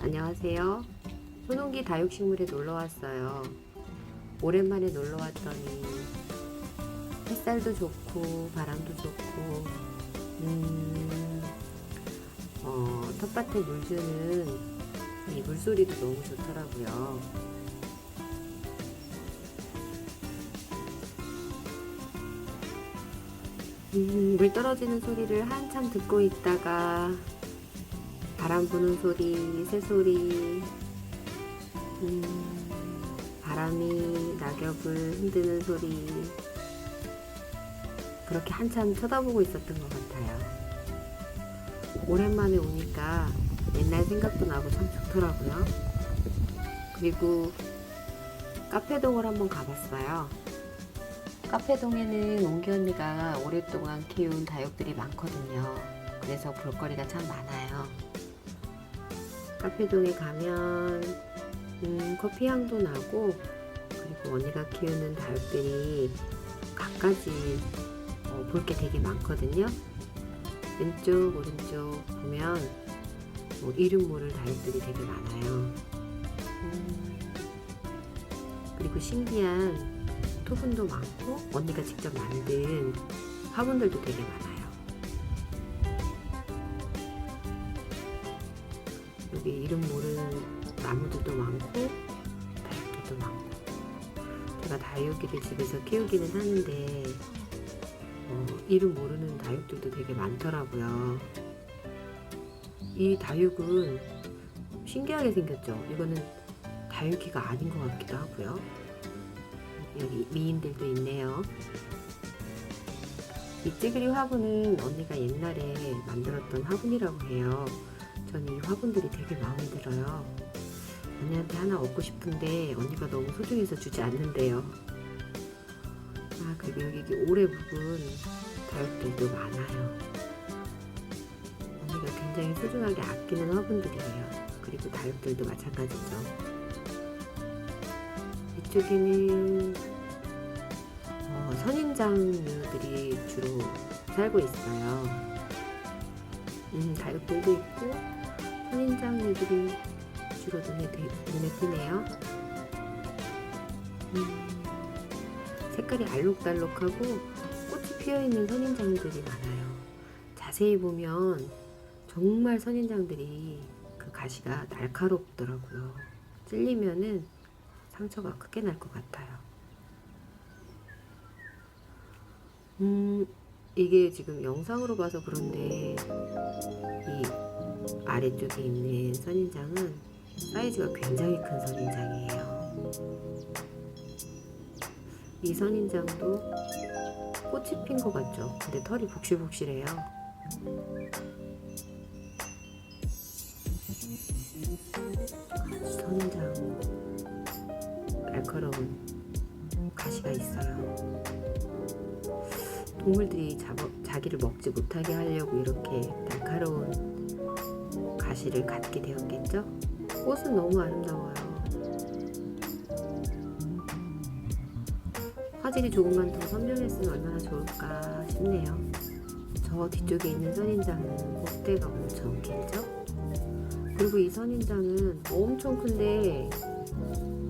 안녕하세요. 소농기 다육식물에 놀러 왔어요. 오랜만에 놀러 왔더니 햇살도 좋고 바람도 좋고 음, 어, 텃밭에 물 주는 이 물소리도 너무 좋더라고요. 음, 물 떨어지는 소리를 한참 듣고 있다가 바람 부는 소리, 새소리, 음, 바람이 낙엽을 흔드는 소리, 그렇게 한참 쳐다보고 있었던 것 같아요. 오랜만에 오니까 옛날 생각도 나고 참 좋더라고요. 그리고 카페동을 한번 가봤어요. 카페동에는 옹기 언니가 오랫동안 키운 다육들이 많거든요. 그래서 볼거리가 참 많아요. 카페동에 가면 음, 커피 향도 나고 그리고 언니가 키우는 다육들이 갖가지 어, 볼게 되게 많거든요. 왼쪽 오른쪽 보면 뭐 이름 모를 다육들이 되게 많아요. 음, 그리고 신기한 토분도 많고 언니가 직접 만든 화분들도 되게 많아요. 여기 이름 모르는 나무들도 많고 다육들도 많고 제가 다육이를 집에서 키우기는 하는데 어, 이름 모르는 다육들도 되게 많더라고요. 이 다육은 신기하게 생겼죠. 이거는 다육이가 아닌 것 같기도 하고요. 여기 미인들도 있네요. 이 찌그리 화분은 언니가 옛날에 만들었던 화분이라고 해요. 저는 이 화분들이 되게 마음에 들어요. 언니한테 하나 얻고 싶은데 언니가 너무 소중해서 주지 않는데요. 아, 그리고 여기 오래 묵은 다육들도 많아요. 언니가 굉장히 소중하게 아끼는 화분들이에요. 그리고 다육들도 마찬가지죠. 이쪽에는 어, 선인장류들이 주로 살고 있어요. 음, 다육들도 있고 선인장류들이 주로 눈에, 되- 눈에 띄네요. 음, 색깔이 알록달록하고 꽃이 피어있는 선인장들이 많아요. 자세히 보면 정말 선인장들이 그 가시가 날카롭더라고요. 찔리면은 상처가 크게 날 것 같아요. 음, 이게 지금 영상으로 봐서 그런데 이 아래쪽에 있는 선인장은 사이즈가 굉장히 큰 선인장이에요. 이 선인장도 꽃이 핀 것 같죠? 근데 털이 복실복실해요. 선인장 날카로운 가시가 있어요. 동물들이 잡아, 자기를 먹지 못하게 하려고 이렇게 날카로운 가시를 갖게 되었겠죠? 꽃은 너무 아름다워요. 화질이 조금만 더 선명했으면 얼마나 좋을까 싶네요. 저 뒤쪽에 있는 선인장은 꽃대가 엄청 길죠? 그리고 이 선인장은 엄청 큰데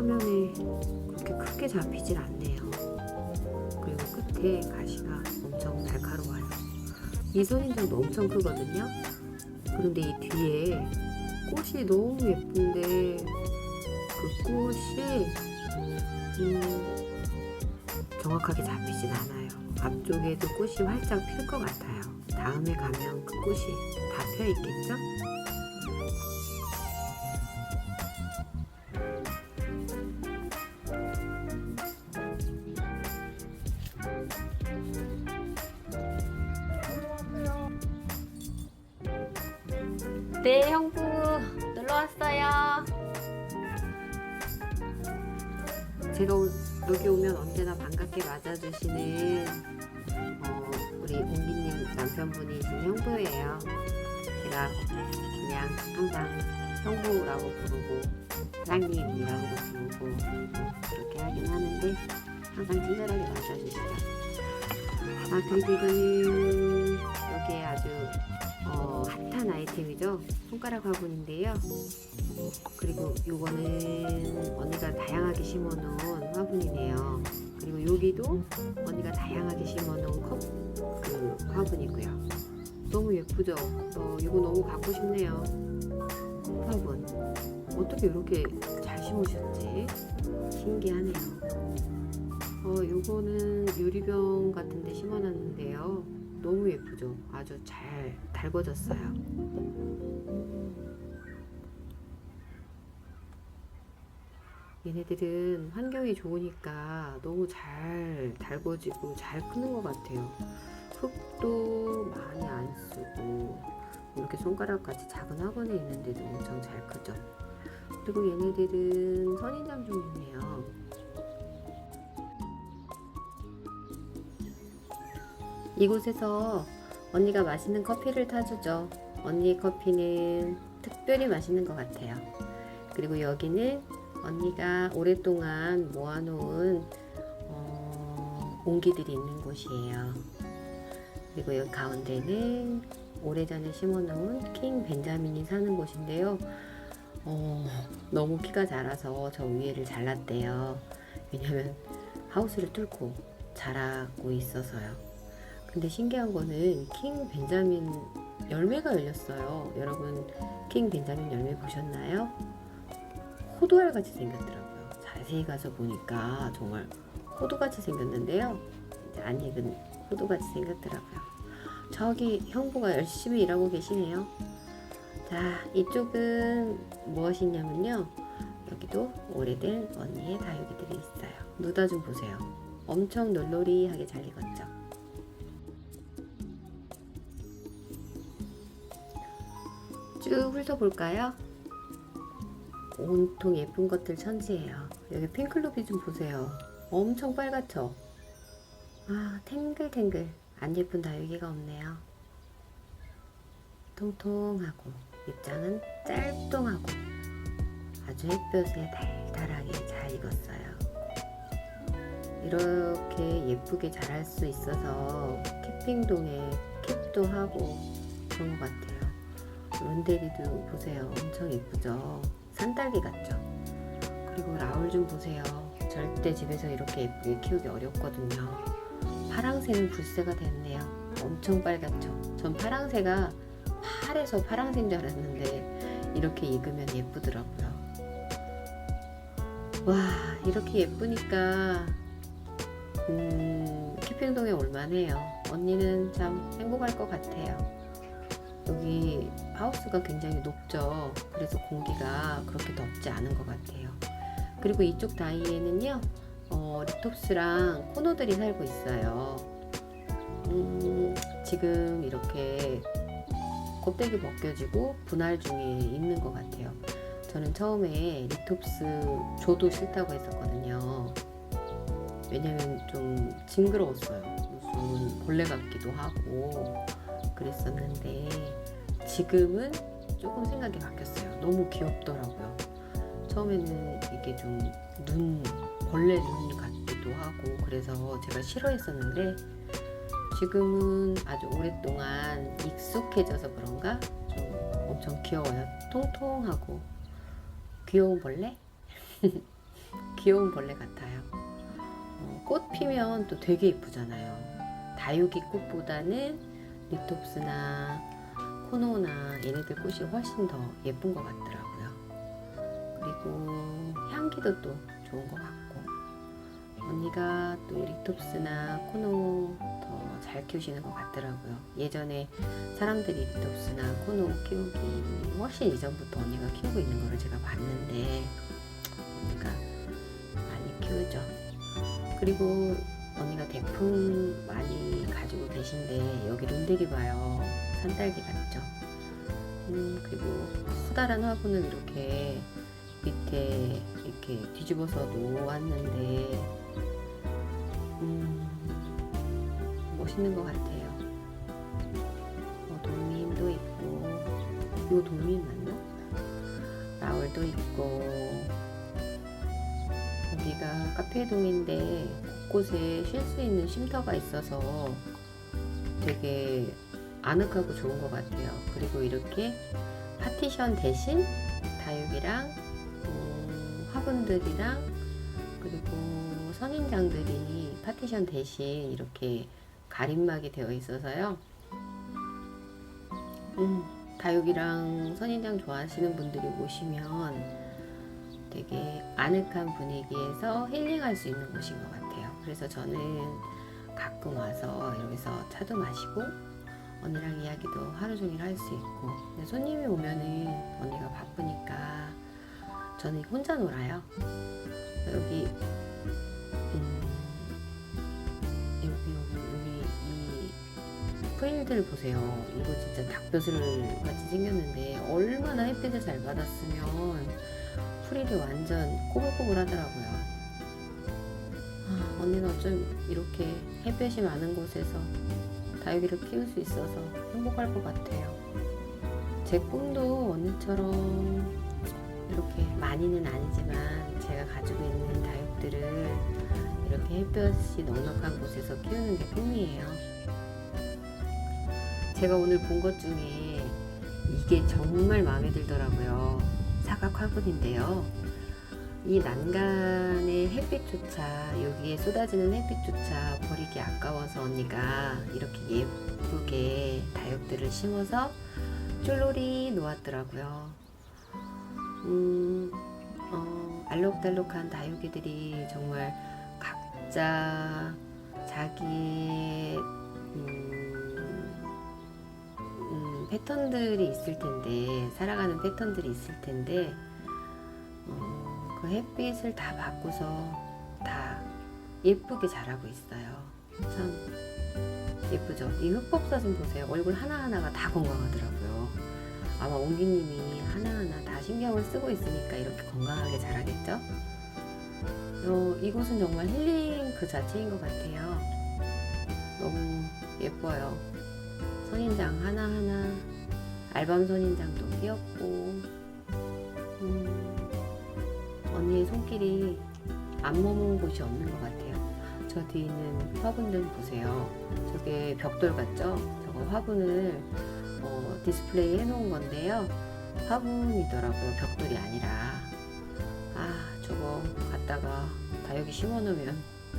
화면에 그렇게 크게 잡히질 않네요. 그리고 끝에 가시가 엄청 날카로워요. 이 선인장도 엄청 크거든요. 그런데 이 뒤에 꽃이 너무 예쁜데 그 꽃이 음, 정확하게 잡히진 않아요. 앞쪽에도 꽃이 활짝 필 것 같아요. 다음에 가면 그 꽃이 다 펴 있겠죠? 제가 오- 여기 오면 언제나 반갑게 맞아주시는 어, 우리 옹기님 남편분이신 형부예요. 제가 그냥 항상 형부라고 부르고 사장님이라고 부르고 그렇게 하긴 하는데 항상 친절하게 맞아주시죠. 아 그리고 이거는 여기에 아주 어, 핫한 아이템이죠. 손가락 화분인데요. 그리고 요거는 언니가 다양하게 심어놓은 화분이네요. 그리고 여기도 언니가 다양하게 심어놓은 컵 그 화분이고요. 너무 예쁘죠? 어, 이거 너무 갖고 싶네요. 화분. 어떻게 이렇게 잘 심으셨지? 신기하네요. 어, 요거는 유리병 같은 데 심어놨는데요. 너무 예쁘죠? 아주 잘 달궈졌어요. 얘네들은 환경이 좋으니까 너무 잘 달궈지고 잘 크는 것 같아요. 흙도 많이 안 쓰고 이렇게 손가락같이 작은 화분에 있는데도 엄청 잘 크죠. 그리고 얘네들은 선인장 종류네요. 이곳에서 언니가 맛있는 커피를 타주죠. 언니의 커피는 특별히 맛있는 것 같아요. 그리고 여기는 언니가 오랫동안 모아놓은 어, 옹기들이 있는 곳이에요. 그리고 여기 가운데는 오래전에 심어놓은 킹 벤자민이 사는 곳인데요. 어, 너무 키가 자라서 저 위에를 잘랐대요. 왜냐면 하우스를 뚫고 자라고 있어서요. 근데 신기한 거는 킹 벤자민 열매가 열렸어요. 여러분 킹 벤자민 열매 보셨나요? 호두알 같이 생겼더라고요. 자세히 가서 보니까 정말 호두 같이 생겼는데요. 이제 안 익은 호두 같이 생겼더라고요. 저기 형부가 열심히 일하고 계시네요. 자, 이쪽은 무엇이냐면요. 여기도 오래된 언니의 다육이들이 있어요. 누다 좀 보세요. 엄청 놀놀이하게 잘 익었죠. 쭉 훑어볼까요? 온통 예쁜 것들 천지예요. 여기 핑클루비 좀 보세요. 엄청 빨갛죠? 아, 탱글탱글. 안 예쁜 다육이가 없네요. 통통하고 입장은 짤뚱하고 아주 햇볕에 달달하게 잘 익었어요. 이렇게 예쁘게 자랄 수 있어서 캠핑동에 캡도 하고 그런 것 같아요. 론데리도 보세요. 엄청 예쁘죠? 산딸기 같죠? 그리고 라울 좀 보세요. 절대 집에서 이렇게 예쁘게 키우기 어렵거든요. 파랑새는 불새가 됐네요. 엄청 빨갛죠? 전 파랑새가 팔에서 파랑새인 줄 알았는데 이렇게 익으면 예쁘더라고요. 와 이렇게 예쁘니까 음, 캠핑동에 올만해요. 언니는 참 행복할 것 같아요. 여기 하우스가 굉장히 높죠. 그래서 공기가 그렇게 덥지 않은 것 같아요. 그리고 이쪽 다이에는요, 어, 리톱스랑 코노들이 살고 있어요. 음, 지금 이렇게 껍데기 벗겨지고 분할 중에 있는 것 같아요. 저는 처음에 리톱스 줘도 싫다고 했었거든요. 왜냐면 좀 징그러웠어요. 무슨 벌레 같기도 하고 그랬었는데 지금은 조금 생각이 바뀌었어요. 너무 귀엽더라고요. 처음에는 이게 좀 눈, 벌레 눈 같기도 하고 그래서 제가 싫어했었는데 지금은 아주 오랫동안 익숙해져서 그런가 좀 엄청 귀여워요. 통통하고 귀여운 벌레? 귀여운 벌레 같아요. 어, 꽃 피면 또 되게 예쁘잖아요. 다육이 꽃보다는 리톱스나 코노나 얘네들 꽃이 훨씬 더 예쁜 것 같더라고요. 그리고 향기도 또 좋은 것 같고 언니가 또 리톱스나 코노 더 잘 키우시는 것 같더라고요. 예전에 사람들이 리톱스나 코노 키우기 훨씬 이전부터 언니가 키우고 있는 거를 제가 봤는데 언니가 많이 키우죠. 그리고 언니가 대품 많이 가지고 계신데 여기 론데리 봐요. 산딸기 같죠? 음, 그리고 커다란 화분을 이렇게 밑에 이렇게 뒤집어서 놓았는데 음, 멋있는 것 같아요. 어, 돌민도 있고 이거 돌민 맞나? 라울도 있고 어, 여기가 카페동인데 곳곳에 쉴 수 있는 쉼터가 있어서 되게 아늑하고 좋은 것 같아요. 그리고 이렇게 파티션 대신 다육이랑 음, 화분들이랑 그리고 선인장들이 파티션 대신 이렇게 가림막이 되어 있어서요. 음, 다육이랑 선인장 좋아하시는 분들이 오시면 되게 아늑한 분위기에서 힐링할 수 있는 곳인 것 같아요. 그래서 저는 가끔 와서 여기서 차도 마시고 언니랑 이야기도 하루 종일 할 수 있고 근데 손님이 오면은 언니가 바쁘니까 저는 혼자 놀아요. 여기 음, 여기 프릴들 보세요. 이거 진짜 닭벼슬 같이 생겼는데 얼마나 햇빛을 잘 받았으면 프릴이 완전 꼬불꼬불 하더라고요. 아, 언니는 어쩜 이렇게 햇볕이 많은 곳에서 다육이를 키울 수 있어서 행복할 것 같아요. 제 꿈도 언니처럼 이렇게 많이는 아니지만 제가 가지고 있는 다육들을 이렇게 햇볕이 넉넉한 곳에서 키우는 게 꿈이에요. 제가 오늘 본 것 중에 이게 정말 마음에 들더라고요. 사각 화분인데요. 이 난간의 햇빛조차 여기에 쏟아지는 햇빛조차 버리기 아까워서 언니가 이렇게 예쁘게 다육들을 심어서 쫄로리 놓았더라고요. 음, 어, 알록달록한 다육이들이 정말 각자 자기의 음, 음, 패턴들이 있을 텐데 살아가는 패턴들이 있을 텐데 어, 그 햇빛을 다 받고서 다 예쁘게 자라고 있어요. 참 예쁘죠? 이 흑법사슴 보세요. 얼굴 하나하나가 다 건강하더라고요. 아마 옹기님이 하나하나 다 신경을 쓰고 있으니까 이렇게 건강하게 자라겠죠? 어, 이곳은 정말 힐링 그 자체인 것 같아요. 너무 예뻐요. 선인장 하나하나, 알밤 선인장도 귀엽고, 음, 언니의 손길이 안 머문 곳이 없는 것 같아요. 저 뒤에 있는 화분들 보세요. 저게 벽돌 같죠? 저거 화분을 어, 디스플레이 해놓은 건데요. 화분이더라고요. 벽돌이 아니라. 아, 저거 갖다가 다육이 심어놓으면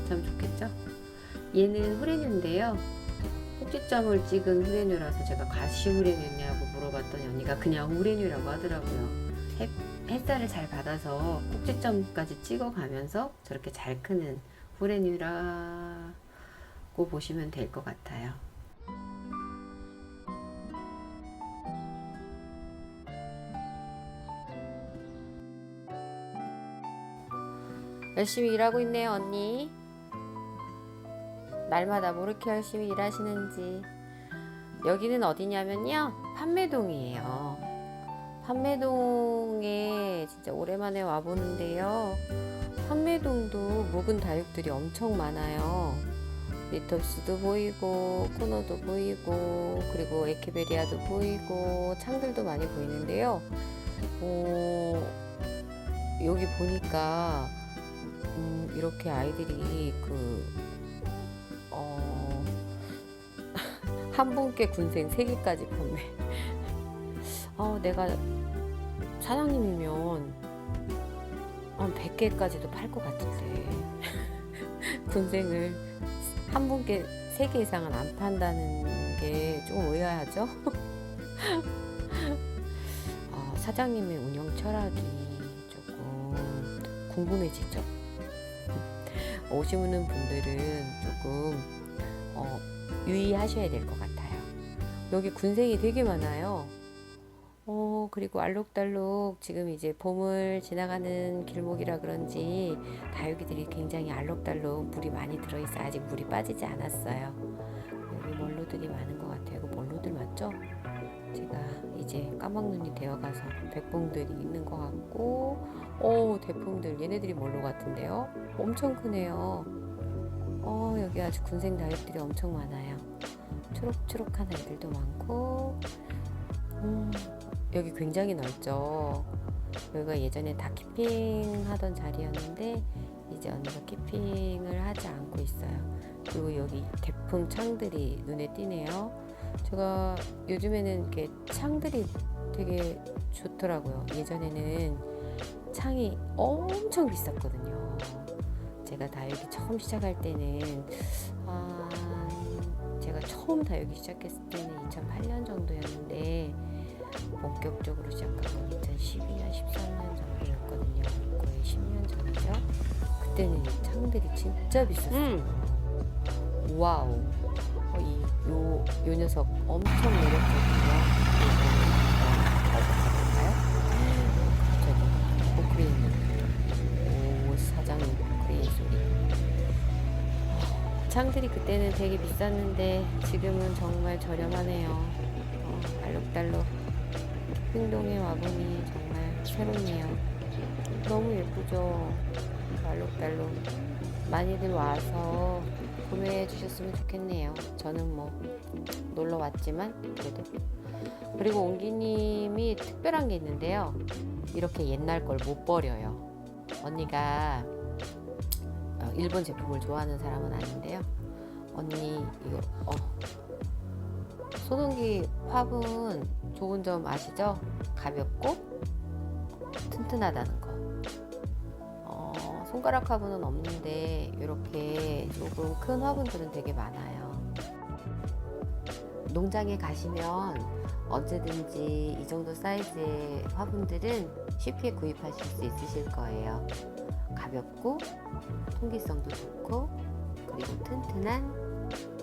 참 좋겠죠? 얘는 후레뉴인데요. 꼭지점을 찍은 후레뉴라서 제가 가시 후레뉴냐고 물어봤더니 언니가 그냥 후레뉴라고 하더라고요. 햇, 햇살을 잘 받아서 꼭지점까지 찍어가면서 저렇게 잘 크는 후레뉴라고 보시면 될 것 같아요. 열심히 일하고 있네요, 언니. 날마다 뭐 이렇게 열심히 일하시는지. 여기는 어디냐면요. 판매동이에요. 판매동에 진짜 오랜만에 와보는데요. 판매동도 묵은 다육들이 엄청 많아요. 리톱스도 보이고, 코너도 보이고, 그리고 에케베리아도 보이고, 창들도 많이 보이는데요. 어, 여기 보니까 음, 이렇게 아이들이 그, 어, 한 분께 군생 3개까지 판매. 어, 내가 사장님이면 한 100개까지도 팔 것 같은데. 군생을 한 분께 3개 이상은 안 판다는 게좀 의아하죠? 어, 사장님의 운영 철학이 조금 궁금해지죠? 오시는 분들은 조금 어, 유의하셔야 될 것 같아요. 여기 군생이 되게 많아요. 어, 그리고 알록달록 지금 이제 봄을 지나가는 길목이라 그런지 다육이들이 굉장히 알록달록 물이 많이 들어있어 아직 물이 빠지지 않았어요. 여기 멀로들이 많은 것 같아요. 이거 멀로들 맞죠? 제가 이제 까막눈이 되어가서 백봉들이 있는 것 같고 오 대풍들 얘네들이 뭘로 같은데요? 엄청 크네요. 어 여기 아주 군생 다육들이 엄청 많아요. 초록초록한 애들도 많고 음, 여기 굉장히 넓죠. 여기가 예전에 다 키핑 하던 자리였는데 이제 언니가 키핑을 하지 않고 있어요. 그리고 여기 대품 창들이 눈에 띄네요. 제가 요즘에는 이렇게 창들이 되게 좋더라고요. 예전에는 창이 엄청 비쌌거든요. 제가 다육이 처음 시작할 때는 아, 제가 처음 다육이 시작했을 때는 2008년 정도였는데 본격적으로 시작한 건 2012년, 13년 정도였거든요. 거의 10년 전이죠. 그때는 이 창들이 진짜 비쌌어요. 와우. 어, 이, 요, 요 녀석 엄청 매력적이고요. 가볼까요? 갑자기 포크레인. 오, 사장님 포크레인 소리. 어, 창들이 그때는 되게 비쌌는데 지금은 정말 저렴하네요. 어, 알록달록 핑동에 와보니 정말 새롭네요. 너무 예쁘죠? 알록달록. 많이들 와서 구매해 주셨으면 좋겠네요. 저는 뭐 놀러 왔지만 그래도 그리고 옹기님이 특별한 게 있는데요. 이렇게 옛날 걸 못 버려요. 언니가 어, 일본 제품을 좋아하는 사람은 아닌데요. 언니 이거 어, 소동기 화분 좋은 점 아시죠? 가볍고 튼튼하다는 거. 어, 손가락 화분은 없는데 이렇게 조금 큰 화분들은 되게 많아요. 농장에 가시면 언제든지 이 정도 사이즈의 화분들은 쉽게 구입하실 수 있으실 거예요. 가볍고 통기성도 좋고 그리고 튼튼한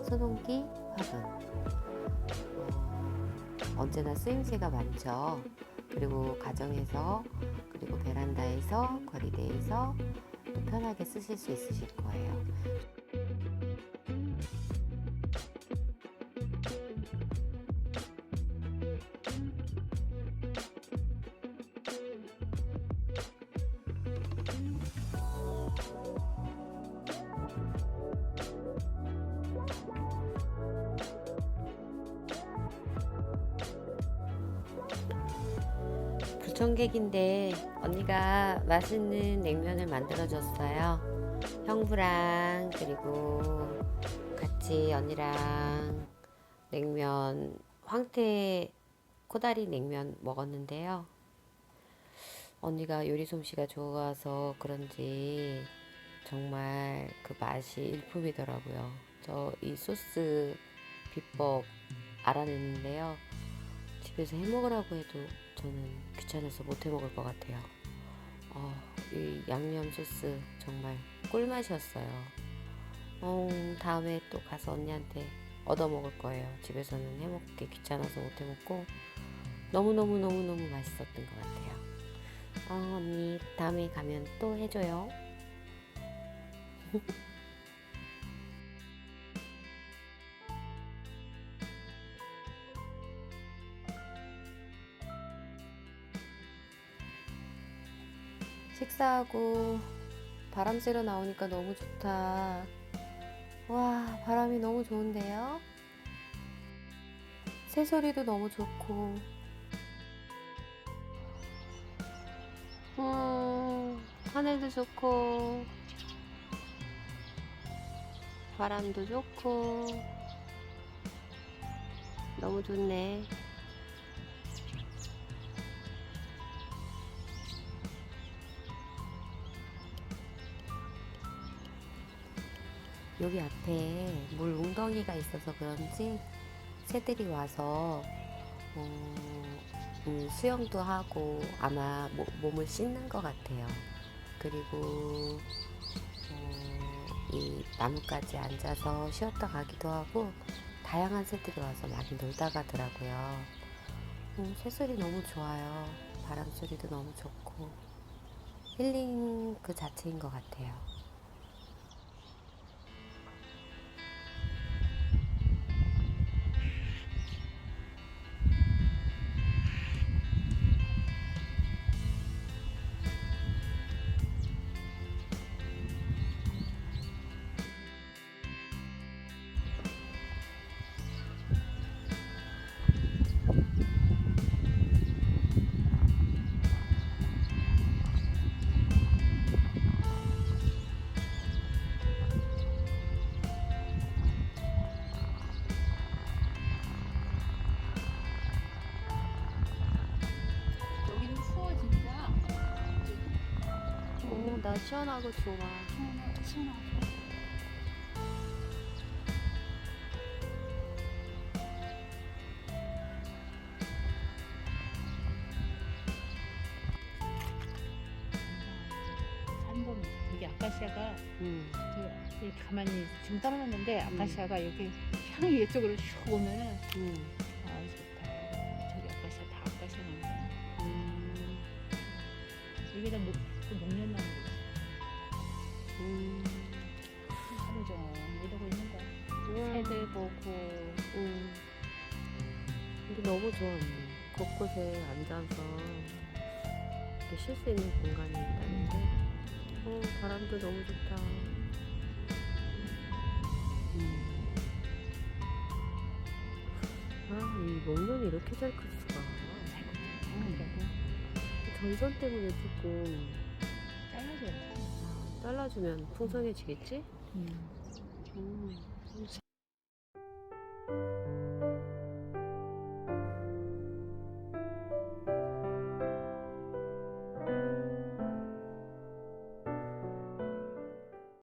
소동기 화분. 어, 언제나 쓰임새가 많죠. 그리고 가정에서 그리고 베란다에서 거리대에서 또 편하게 쓰실 수 있으실 거예요. 불청객인데 언니가 맛있는 냉면을 만들어줬어요. 형부랑 그리고 같이 언니랑 냉면 황태 코다리 냉면 먹었는데요. 언니가 요리 솜씨가 좋아서 그런지 정말 그 맛이 일품이더라고요. 저 이 소스 비법 알아냈는데요. 집에서 해 먹으라고 해도 저는 귀찮아서 못 해 먹을 것 같아요. 어, 이 양념 소스 정말 꿀맛이었어요. 어, 다음에 또 가서 언니한테 얻어 먹을 거예요. 집에서는 해 먹기 귀찮아서 못 해 먹고 너무너무너무너무 맛있었던 것 같아요. 어, 언니 다음에 가면 또 해줘요. 식사하고 바람 쐬러 나오니까 너무 좋다. 와, 바람이 너무 좋은데요? 새소리도 너무 좋고. 음, 하늘도 좋고. 바람도 좋고. 너무 좋네. 여기 앞에 물 웅덩이가 있어서 그런지 새들이 와서 어, 음, 수영도 하고 아마 모- 몸을 씻는 것 같아요. 그리고 어, 이 나뭇가지에 앉아서 쉬었다 가기도 하고 다양한 새들이 와서 많이 놀다 가더라고요. 음, 새소리 너무 좋아요. 바람 소리도 너무 좋고 힐링 그 자체인 것 같아요. 시원하고 좋아. 시원하고 시원하고. 여기 아카시아가 음. 저 가만히 지금 떨어졌는데 아카시아가 이렇게 향이 이쪽으로 슉 오면은 음. 근데 너무 좋았네. 곳곳에 앉아서 이렇게 쉴 수 있는 공간이 있다는 게. 어, 바람도 너무 좋다. 음. 아, 이 목련이 이렇게 잘 클 수가. 그리고 전선 때문에 조금 잘라줘야 돼. 잘라주면 풍성해지겠지? 음. 음.